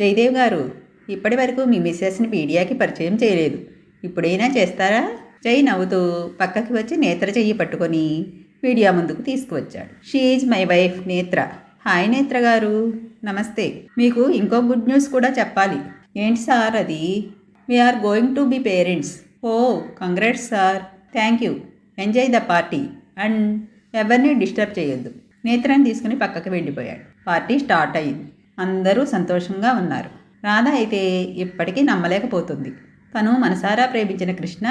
జయదేవ్ గారు ఇప్పటి వరకు మీ మిస్సెస్ని మీడియాకి పరిచయం చేయలేదు. ఇప్పుడైనా చేస్తారా? జై నవ్వుతూ పక్కకి వచ్చి నేత్ర చెయ్యి పట్టుకొని మీడియా ముందుకు తీసుకువచ్చాడు. She is my wife Netra. Hi Netra గారు. నమస్తే. మీకు ఇంకో గుడ్ న్యూస్ కూడా చెప్పాలి. ఏంటి సార్ అది? We are going to be parents. Oh congrats sir. Thank you. Enjoy the party. And ఎవరిని డిస్టర్బ్ చేయొద్దు. నేత్రాన్ని తీసుకుని పక్కకి వెళ్ళిపోయాడు. పార్టీ స్టార్ట్ అయింది. అందరూ సంతోషంగా ఉన్నారు. రాధ అయితే ఇప్పటికీ నమ్మలేకపోతుంది. తను మనసారా ప్రేమించిన కృష్ణ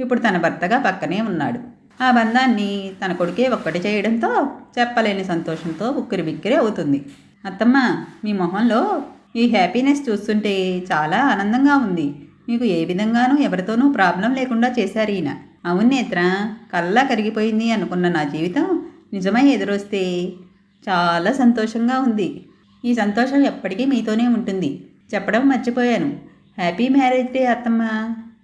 ఇప్పుడు తన భర్తగా పక్కనే ఉన్నాడు. ఆ బంధాన్ని తన కొడుకే ఒక్కటి చేయడంతో చెప్పలేని సంతోషంతో ఉక్కిరి బిక్కిరి అవుతుంది. అత్తమ్మ మీ మొహంలో ఈ హ్యాపీనెస్ చూస్తుంటే చాలా ఆనందంగా ఉంది. మీకు ఏ విధంగానూ ఎవరితోనూ ప్రాబ్లం లేకుండా చేశారు ఈయన. అవును నేత్ర కల్లా కరిగిపోయింది అనుకున్న నా జీవితం నిజమై ఎదురొస్తే చాలా సంతోషంగా ఉంది. ఈ సంతోషం ఎప్పటికీ మీతోనే ఉంటుంది. చెప్పడం మర్చిపోయాను. హ్యాపీ మ్యారేజ్ డే అత్తమ్మ.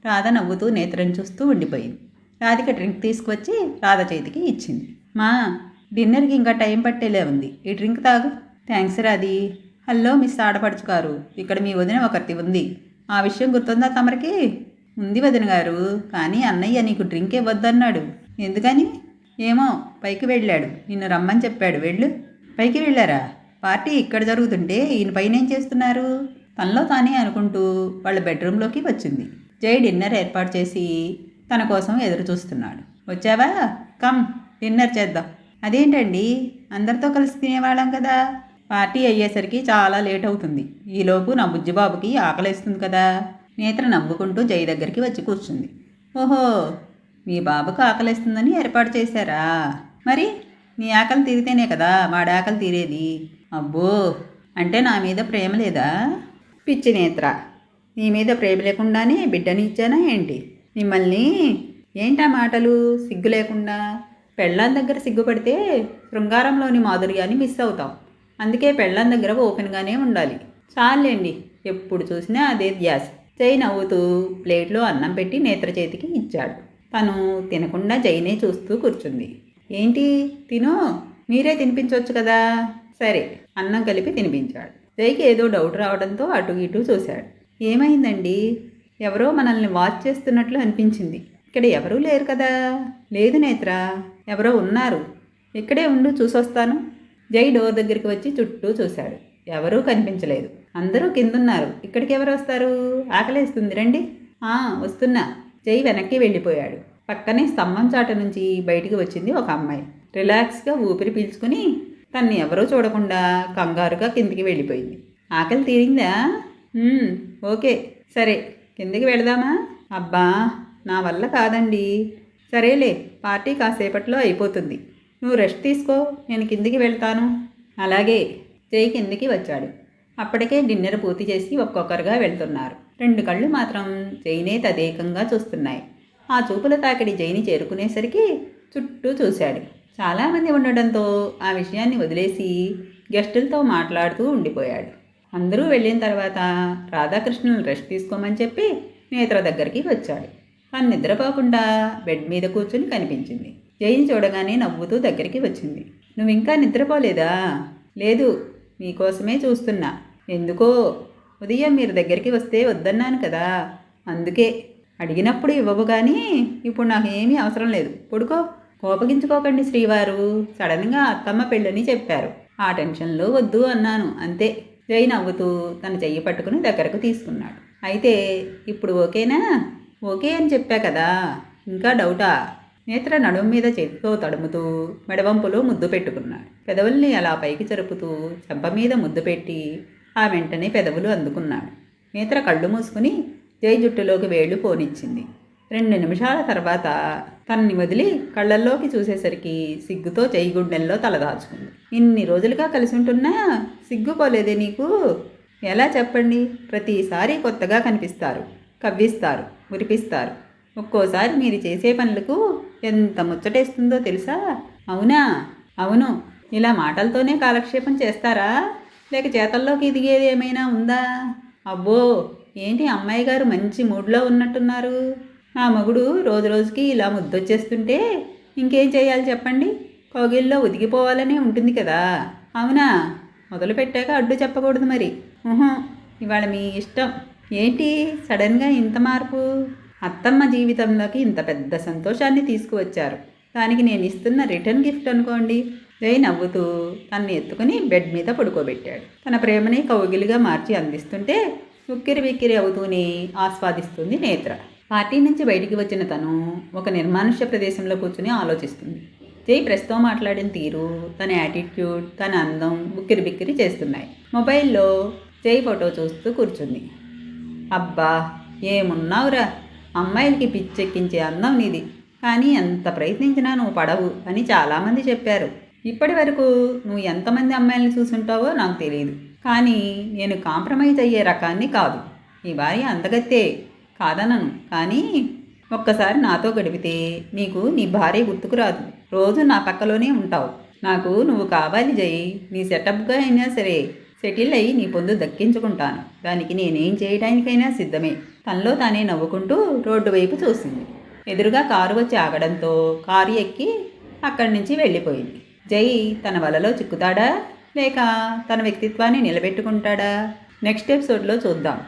రాధ నవ్వుతూ నేత్రం చూస్తూ ఉండిపోయింది. రాధిక డ్రింక్ తీసుకువచ్చి రాధ చేతికి ఇచ్చింది. మా డిన్నర్కి ఇంకా టైం పట్టేలే ఉంది. ఈ డ్రింక్ తాగు. థ్యాంక్స్ రాది హలో మిస్ ఆడపడుచుకారు. ఇక్కడ మీ వదిన ఒకటి ఉంది. ఆ విషయం గుర్తుందా తమరికి? ఉంది వదిన గారు. కానీ అన్నయ్య నీకు డ్రింక్ ఇవ్వద్దన్నాడు. ఎందుకని? ఏమో పైకి వెళ్ళాడు. నిన్ను రమ్మని చెప్పాడు. వెళ్ళు. పైకి వెళ్ళారా? పార్టీ ఇక్కడ జరుగుతుంటే ఈయన పైన ఏం చేస్తున్నారు? తనలో తానే అనుకుంటూ వాళ్ళ బెడ్రూమ్లోకి వచ్చింది. జై డిన్నర్ ఏర్పాటు చేసి తన కోసం ఎదురు చూస్తున్నాడు. వచ్చావా? కమ్ డిన్నర్ చేద్దాం. అదేంటండి? అందరితో కలిసి తినేవాళ్ళం కదా. పార్టీ అయ్యేసరికి చాలా లేట్ అవుతుంది. ఈలోపు నా బుజ్జిబాబుకి ఆకలేస్తుంది కదా. నేత్ర నవ్వుకుంటూ జై దగ్గరికి వచ్చి కూర్చుంది. ఓహో మీ బాబుకు ఆకలేస్తుందని ఏర్పాటు చేశారా? మరి నీ ఆకలి తీరితేనే కదా వాడి ఆకలి తీరేది? అబ్బో! అంటే నా మీద ప్రేమ లేదా? పిచ్చి నేత్ర! నీ మీద ప్రేమ లేకుండానే బిడ్డని ఇచ్చానా ఏంటి? మిమ్మల్ని ఏంటా మాటలు? సిగ్గు లేకుండా? పెళ్ళాం దగ్గర సిగ్గుపడితే శృంగారంలోని మాధుర్యాన్ని మిస్ అవుతాం. అందుకే పెళ్ళాం దగ్గర ఓపెన్గానే ఉండాలి. చాలండి ఎప్పుడు చూసినా అదే ధ్యాస. జై నవ్వుతూ ప్లేట్లో అన్నం పెట్టి నేత్ర చేతికి ఇచ్చాడు. తను తినకుండా జైనే చూస్తూ కూర్చుంది. ఏంటి? తిను? మీరే తినిపించవచ్చు కదా. సరే. అన్నం కలిపి తినిపించాడు. జైకి ఏదో డౌట్ రావడంతో అటు ఇటు చూశాడు. ఏమైందండి? ఎవరో మనల్ని వాచ్ చేస్తున్నట్లు అనిపించింది. ఇక్కడ ఎవరూ లేరు కదా. లేదు నేత్ర. ఎవరో ఉన్నారు. ఇక్కడే ఉండు చూసొస్తాను. జై డోర్ దగ్గరికి వచ్చి చుట్టూ చూశాడు. ఎవరూ కనిపించలేదు. అందరూ కిందున్నారు. ఇక్కడికి ఎవరు వస్తారు? ఆకలేస్తుంది. రండి. వస్తున్నా. జై వెనక్కి వెళ్ళిపోయాడు. పక్కనే స్తంభం చాట నుంచి బయటికి వచ్చింది ఒక అమ్మాయి. రిలాక్స్గా ఊపిరి పీల్చుకుని తన్ని ఎవరూ చూడకుండా కంగారుగా కిందికి వెళ్ళిపోయింది. ఆకలి తీరిందా? ఓకే సరే కిందికి వెళదామా? అబ్బా నా వల్ల కాదండి. సరేలే పార్టీ కాసేపట్లో అయిపోతుంది. నువ్వు రెస్ట్ తీసుకో నేను కిందికి వెళ్తాను. అలాగే జై కిందికి వచ్చాడు. అప్పటికే డిన్నర్ పూర్తి చేసి ఒక్కొక్కరుగా వెళ్తున్నారు. రెండు కళ్ళు మాత్రం జైనే తదేకంగా చూస్తున్నాయి. ఆ చూపుల తాకిడి జైని చేరుకునేసరికి చుట్టూ చూశాడు. చాలామంది ఉండడంతో ఆ విషయాన్ని వదిలేసి గెస్టులతో మాట్లాడుతూ ఉండిపోయాడు. అందరూ వెళ్ళిన తర్వాత రాధాకృష్ణుని రెస్ట్ తీసుకోమని చెప్పి నేత్ర దగ్గరికి వచ్చాడు. తను నిద్రపోకుండా బెడ్ మీద కూర్చుని కనిపించింది. జైని చూడగానే నవ్వుతూ దగ్గరికి వచ్చింది. నువ్వు ఇంకా నిద్రపోలేదా? లేదు మీకోసమే చూస్తున్నా. ఎందుకో? ఉదయం మీరు దగ్గరికి వస్తే వద్దన్నాను కదా. అందుకే అడిగినప్పుడు ఇవ్వవు కానీ ఇప్పుడు నాకు ఏమీ అవసరం లేదు. పడుకో. కోపగించుకోకండి శ్రీవారు. సడన్గా అత్తమ్మ పెళ్ళని చెప్పారు. ఆ టెన్షన్లో వద్దు అన్నాను. అంతే. జై నవ్వుతూ తన చెయ్యి పట్టుకుని దగ్గరకు తీసుకున్నాడు. అయితే ఇప్పుడు ఓకేనా? ఓకే అని చెప్పా కదా. ఇంకా డౌటా? నేత్ర నడుము మీద చేతితో తడుముతూ మెడవంపులో ముద్దు పెట్టుకున్నాడు. పెదవుల్ని అలా పైకి జరుపుతూ చెంప మీద ముద్దు పెట్టి ఆ వెంటనే పెదవులు అందుకున్నాడు. నేత్ర కళ్ళు మూసుకుని జై జుట్టులోకి వేళ్ళు పోనిచ్చింది. రెండు నిమిషాల తర్వాత తనని వదిలి కళ్ళల్లోకి చూసేసరికి సిగ్గుతో జై గుండెల్లో తలదాచుకుంది ఇన్ని రోజులుగా కలిసి ఉంటున్నా సిగ్గుపోలేదే నీకు? ఎలా చెప్పండి? ప్రతిసారి కొత్తగా కనిపిస్తారు కవ్విస్తారు మురిపిస్తారు. ఒక్కోసారి మీరు చేసే పనులకు ఎంత ముచ్చటేస్తుందో తెలుసా? అవునా? అవును. ఇలా మాటలతోనే కాలక్షేపం చేస్తారా? లేక చేతల్లోకి దిగేది ఏమైనా ఉందా? అబ్బో! ఏంటి అమ్మాయి గారు మంచి మూడ్లో ఉన్నట్టున్నారు? నా మగుడు రోజు రోజుకి ఇలా ముద్దొచ్చేస్తుంటే ఇంకేం చేయాలి చెప్పండి? కోగిల్లో ఉదిగిపోవాలనే ఉంటుంది కదా. అవునా? మొదలు పెట్టాక అడ్డు చెప్పకూడదు మరి. ఇవాళ మీ ఇష్టం. ఏంటి? సడన్గా ఇంత మార్పు? అత్తమ్మ జీవితంలోకి ఇంత పెద్ద సంతోషాన్ని తీసుకువచ్చారు. దానికి నేను ఇస్తున్న రిటర్న్ గిఫ్ట్ అనుకోండి. జై నవ్వుతూ తన్ని ఎత్తుకుని బెడ్ మీద పడుకోబెట్టాడు. తన ప్రేమని కౌగిలిగా మార్చి అందిస్తుంటే ఉక్కిరి బిక్కిరి అవుతూనే ఆస్వాదిస్తుంది నేత్ర. పార్టీ నుంచి బయటికి వచ్చిన తను ఒక నిర్మానుష్య ప్రదేశంలో కూర్చుని ఆలోచిస్తుంది. జై ప్రస్తుతం మాట్లాడిన తీరు తన యాటిట్యూడ్ తన అందం ఉక్కిరి బిక్కిరి చేస్తున్నాయి. మొబైల్లో జై ఫోటో చూస్తూ కూర్చుంది. అబ్బా ఏమున్నావురా? అమ్మాయిలకి పిచ్చెక్కించే అందం నీది. కానీ ఎంత ప్రయత్నించినా నువ్వు పడవు అని చాలామంది చెప్పారు. ఇప్పటి వరకు నువ్వు ఎంతమంది అమ్మాయిల్ని చూసుంటావో నాకు తెలియదు కానీ నేను కాంప్రమైజ్ అయ్యే రకాన్ని కాదు. నీ భార్య అందగత్తే కాదనను. కానీ ఒక్కసారి నాతో గడిపితే నీకు నీ భార్య గుర్తుకురాదు రోజు నా పక్కలోనే ఉంటావు. నాకు నువ్వు కావాలి జై నీ సెటప్గా అయినా సరే సెటిల్ అయ్యి నీ పొందు దక్కించుకుంటాను. దానికి నేనేం చేయడానికైనా సిద్ధమే. తనలో తానే నవ్వుకుంటూ రోడ్డు వైపు చూసింది. ఎదురుగా కారు వచ్చి ఆగడంతో కారు ఎక్కి అక్కడి నుంచి వెళ్ళిపోయింది. జై తన వలలో చిక్కుతాడా? లేక తన వ్యక్తిత్వాన్ని నిలబెట్టుకుంటాడా? నెక్స్ట్ ఎపిసోడ్లో చూద్దాం.